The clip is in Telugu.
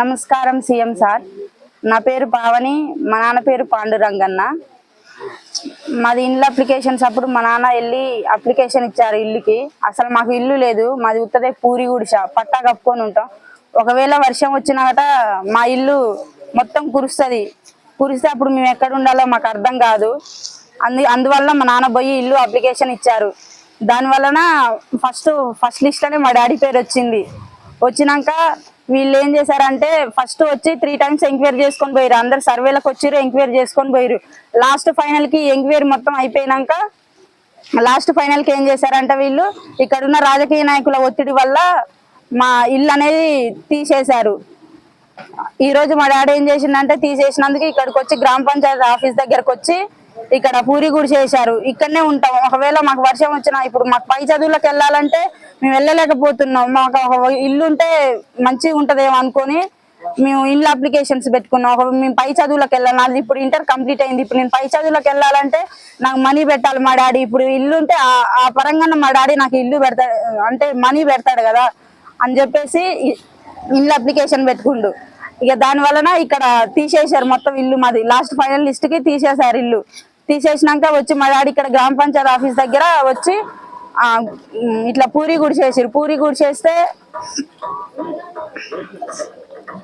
నమస్కారం సీఎం సార్. నా పేరు పావని మా నాన్న పేరు పాండురంగన్న. మాది ఇల్లు అప్లికేషన్స్ అప్పుడు మా నాన్న వెళ్ళి అప్లికేషన్ ఇచ్చారు ఇల్లుకి. అసలు మాకు ఇల్లు లేదు మాది ఉత్తదే పూరి గుడిస పట్టా కప్పుకొని ఉంటాం. ఒకవేళ వర్షం వచ్చినాక మా ఇల్లు మొత్తం కురుస్తుంది. కురిస్తే అప్పుడు మేము ఎక్కడ ఉండాలో మాకు అర్థం కాదు. అందు అందువల్ల మా నాన్న పోయి ఇల్లు అప్లికేషన్ ఇచ్చారు. దాని వలన ఫస్ట్ ఫస్ట్ లిస్ట్లోనే మా డాడీ పేరు వచ్చింది. వచ్చినాక వీళ్ళు ఏం చేశారంటే ఫస్ట్ వచ్చి త్రీ టైమ్స్ ఎంక్వైరీ చేసుకొని పోయారు అందరు సర్వేలకు వచ్చారు ఎంక్వైరీ చేసుకొని పోయారు లాస్ట్ ఫైనల్కి ఎంక్వైరీ మొత్తం అయిపోయినాక లాస్ట్ ఫైనల్కి ఏం చేశారంటే వీళ్ళు ఇక్కడ ఉన్న రాజకీయ నాయకుల ఒత్తిడి వల్ల మా ఇల్లు అనేది తీసేశారు. ఈ రోజు మా డాడీ ఏం చేసిందంటే తీసేసినందుకు ఇక్కడికి వచ్చి గ్రామ పంచాయతీ ఆఫీస్ దగ్గరకు వచ్చి ఇక్కడ పూరి గుడి చేశారు. ఇక్కడనే ఉంటాం ఒకవేళ మాకు వర్షం వచ్చినా ఇప్పుడు మాకు పై చదువులకు వెళ్ళాలంటే మేము వెళ్ళలేకపోతున్నాం. మాకు ఒక ఇల్లు ఉంటే మంచిగా ఉంటదేమో అనుకొని మేము ఇల్లు అప్లికేషన్స్ పెట్టుకున్నాం. ఒక మేము పై చదువులకు వెళ్ళాలి. నాది ఇప్పుడు ఇంటర్ కంప్లీట్ అయింది. ఇప్పుడు నేను పై చదువులకు వెళ్ళాలంటే నాకు మనీ పెట్టాలి మా డాడీ. ఇప్పుడు ఇల్లు ఉంటే ఆ- ఆ మా డాడీ నాకు ఇల్లు పెడతాడు అంటే మనీ పెడతాడు కదా అని చెప్పేసి ఇల్లు అప్లికేషన్ పెట్టుకుండు. ఇక దాని వలన ఇక్కడ తీసేశారు మొత్తం ఇల్లు మాది. లాస్ట్ ఫైనల్ లిస్ట్కి తీసేశారు ఇల్లు. తీసేసినాక వచ్చి మా డాడీ ఇక్కడ గ్రామ పంచాయతీ ఆఫీస్ దగ్గర వచ్చి ఆ, ఇట్లా పూరి గుడి చేసారు పూరి గుడి చేస్తే